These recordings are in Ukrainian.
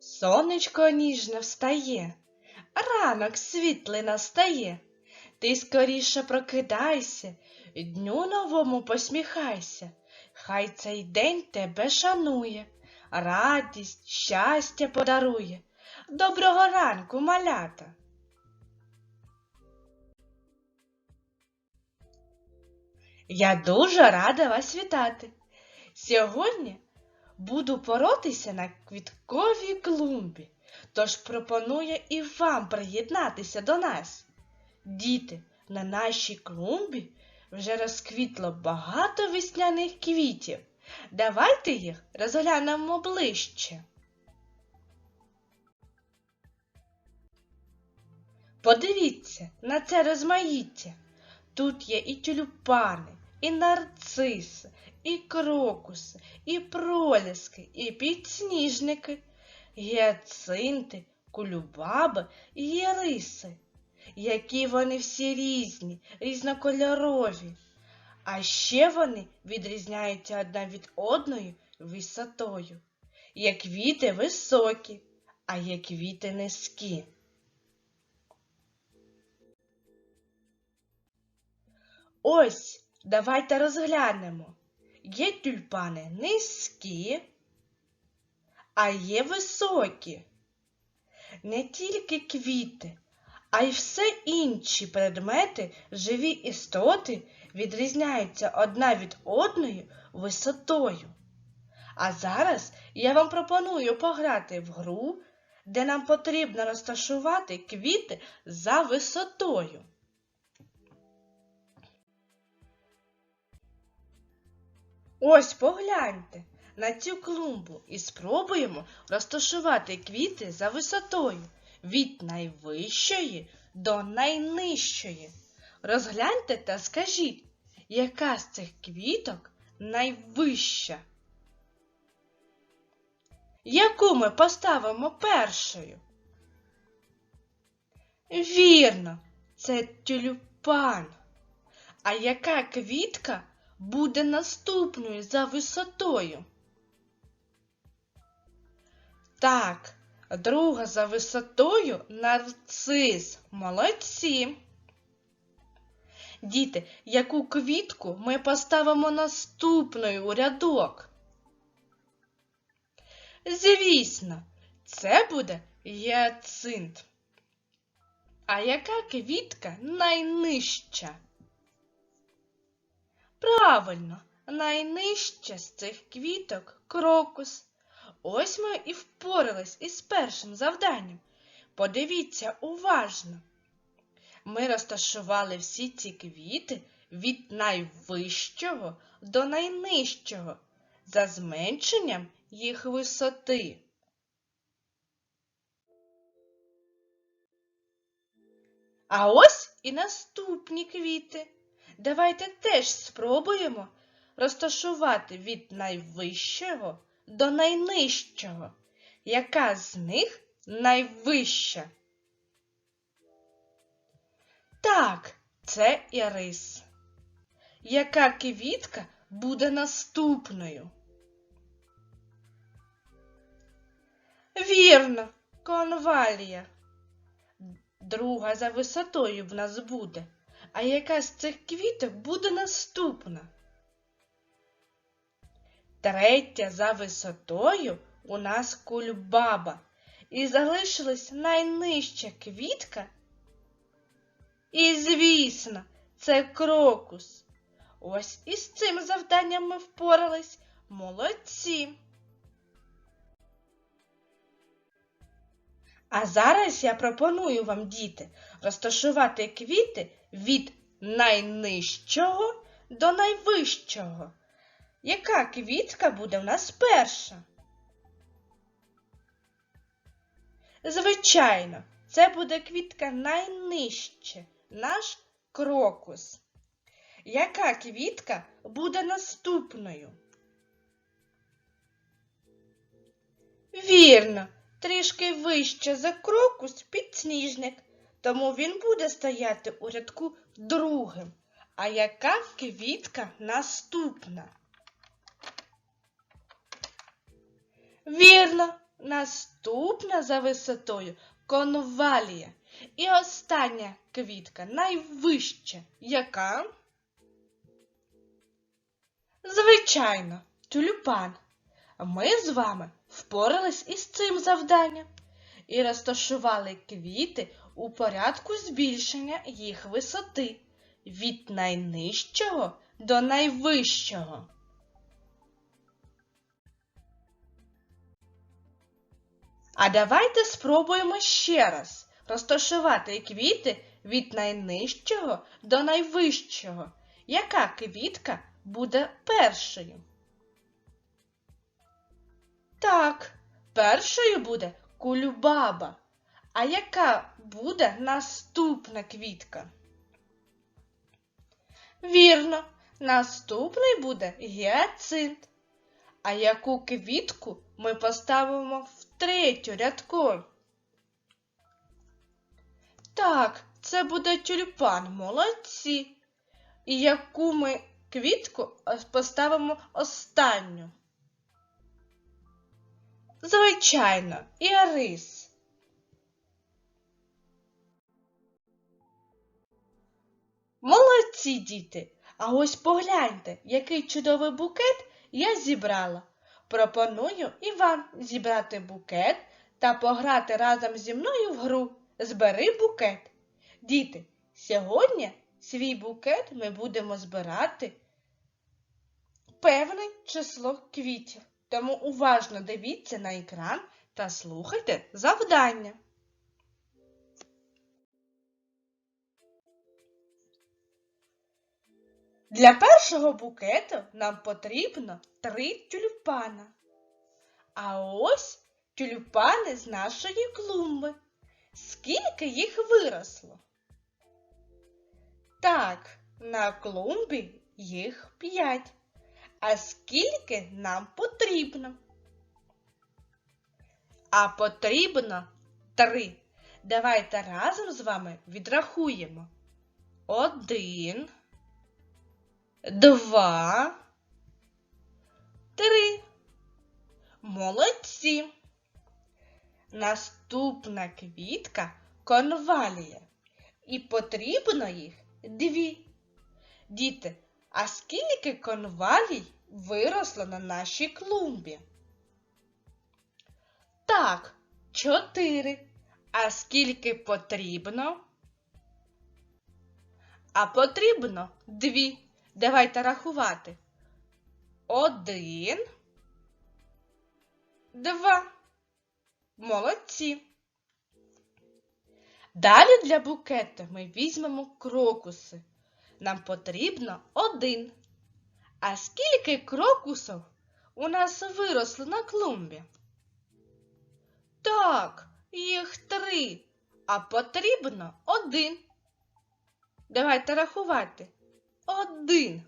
Сонечко ніжно встає, ранок світлий настає. Ти скоріше прокидайся, дню новому посміхайся. Хай цей день тебе шанує, радість, щастя подарує. Доброго ранку, малята! Я дуже рада вас вітати. Сьогодні буду поротися на квітковій клумбі, тож пропоную і вам приєднатися до нас. Діти, на нашій клумбі вже розквітло багато весняних квітів. Давайте їх розглянемо ближче. Подивіться на це розмаїття. Тут є і тюльпани, і нарциси, і крокуси, і проліски, і підсніжники, гіацинти, кулюбаби і єриси. Які вони всі різні, різнокольорові. А ще вони відрізняються одна від одної висотою. Є квіти високі, а є квіти низькі. Ось, давайте розглянемо. Є тюльпани низькі, а є високі. Не тільки квіти, а й все інші предмети, живі істоти відрізняються одна від одної висотою. А зараз я вам пропоную пограти в гру, де нам потрібно розташувати квіти за висотою. Ось погляньте на цю клумбу і спробуємо розташувати квіти за висотою від найвищої до найнижчої. Розгляньте та скажіть, яка з цих квіток найвища? Яку ми поставимо першою? Вірно, це тюльпан. А яка квітка буде наступною за висотою? Так, друга за висотою нарцис. Молодці. Діти, яку квітку ми поставимо наступною у рядок? Звісно, це буде гіацинт. А яка квітка найнижча? Правильно, найнижча з цих квіток крокус. Ось ми і впорались із першим завданням. Подивіться уважно. Ми розташували всі ці квіти від найвищого до найнижчого за зменшенням їх висоти. А ось і наступні квіти. Давайте теж спробуємо розташувати від найвищого до найнижчого. Яка з них найвища? Так, це ірис. Яка квітка буде наступною? Вірно, конвалія. Друга за висотою в нас буде. А яка з цих квіток буде наступна? Третя за висотою у нас кульбаба. І залишилась найнижча квітка. І, звісно, це крокус. Ось із цим завданням ми впорались. Молодці. А зараз я пропоную вам, діти, розташувати квіти від найнижчого до найвищого. Яка квітка буде в нас перша? Звичайно, це буде квітка найнижче, наш крокус. Яка квітка буде наступною? Вірно, трішки вище за крокус підсніжник, тому він буде стояти у рядку другим. А яка квітка наступна? Вірно, наступна за висотою конвалія. І остання квітка найвища. Яка? Звичайно, тюльпан. Ми з вами впорались із цим завданням і розташували квіти у порядку збільшення їх висоти від найнижчого до найвищого. А давайте спробуємо ще раз розташувати квіти від найнижчого до найвищого. Яка квітка буде першою? Так, першою буде кульбаба. А яка буде наступна квітка? Вірно, наступний буде гіацинт. А яку квітку ми поставимо в третю рядку? Так, це буде тюльпан, молодці. І яку ми квітку е, поставимо останню? Звичайно, ірис. Молодці, діти! А ось погляньте, який чудовий букет я зібрала. Пропоную і вам зібрати букет та пограти разом зі мною в гру Збери букет. Діти, сьогодні свій букет ми будемо збирати певне число квітів. Тому уважно дивіться на екран та слухайте завдання. Для першого букету нам потрібно три тюльпана. А ось тюльпани з нашої клумби. Скільки їх виросло? Так, на клумбі їх п'ять. А скільки нам потрібно? А потрібно три. Давайте разом з вами відрахуємо. Один, два, три. Молодці. Наступна квітка конвалія. І потрібно їх дві. Діти, а скільки конвалій виросло на нашій клумбі? Так, чотири. А скільки потрібно? А потрібно дві. Давайте рахувати. Один, два. Молодці. Далі для букета ми візьмемо крокуси. Нам потрібно один. А скільки крокусів у нас виросло на клумбі? Так, їх три, а потрібно один. Давайте рахувати. Один.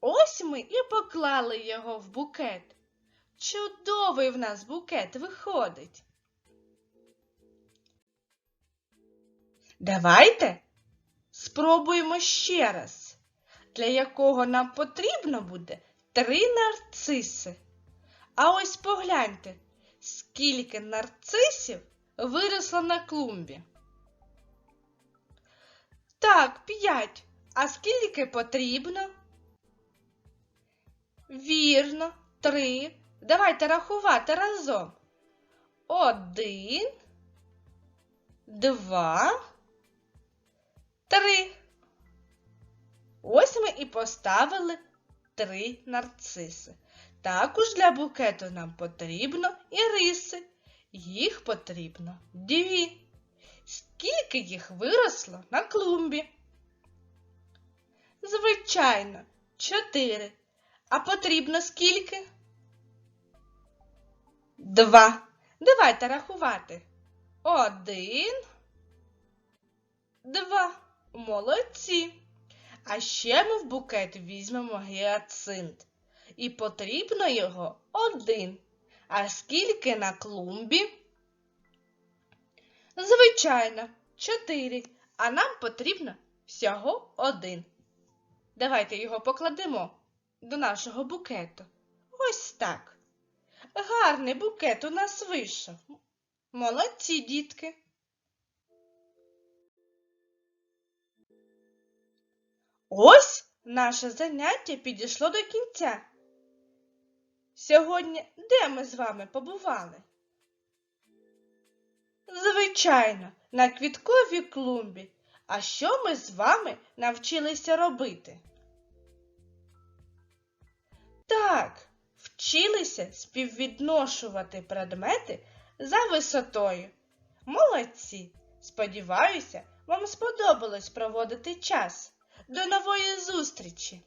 Ось ми і поклали його в букет. Чудовий в нас букет виходить. Давайте спробуємо ще раз, для якого нам потрібно буде три нарциси. А ось погляньте, скільки нарцисів виросло на клумбі. Так, п'ять. А скільки потрібно? Вірно, три. Давайте рахувати разом. Один, два, три. Ось ми і поставили три нарциси. Також для букету нам потрібно іриси. Їх потрібно дві. Скільки їх виросло на клумбі? Звичайно, чотири. А потрібно скільки? Два. Давайте рахувати. Один. Два. Молодці. А ще ми в букет візьмемо гіацинт. І потрібно його один. А скільки на клумбі? Звичайно, чотири. А нам потрібно всього один. Давайте його покладемо до нашого букету. Ось так. Гарний букет у нас вийшов. Молодці, дітки. Ось наше заняття підійшло до кінця. Сьогодні де ми з вами побували? Звичайно, на квітковій клумбі. А що ми з вами навчилися робити? Так, вчилися співвідношувати предмети за висотою. Молодці! Сподіваюся, вам сподобалось проводити час. До нової зустрічі!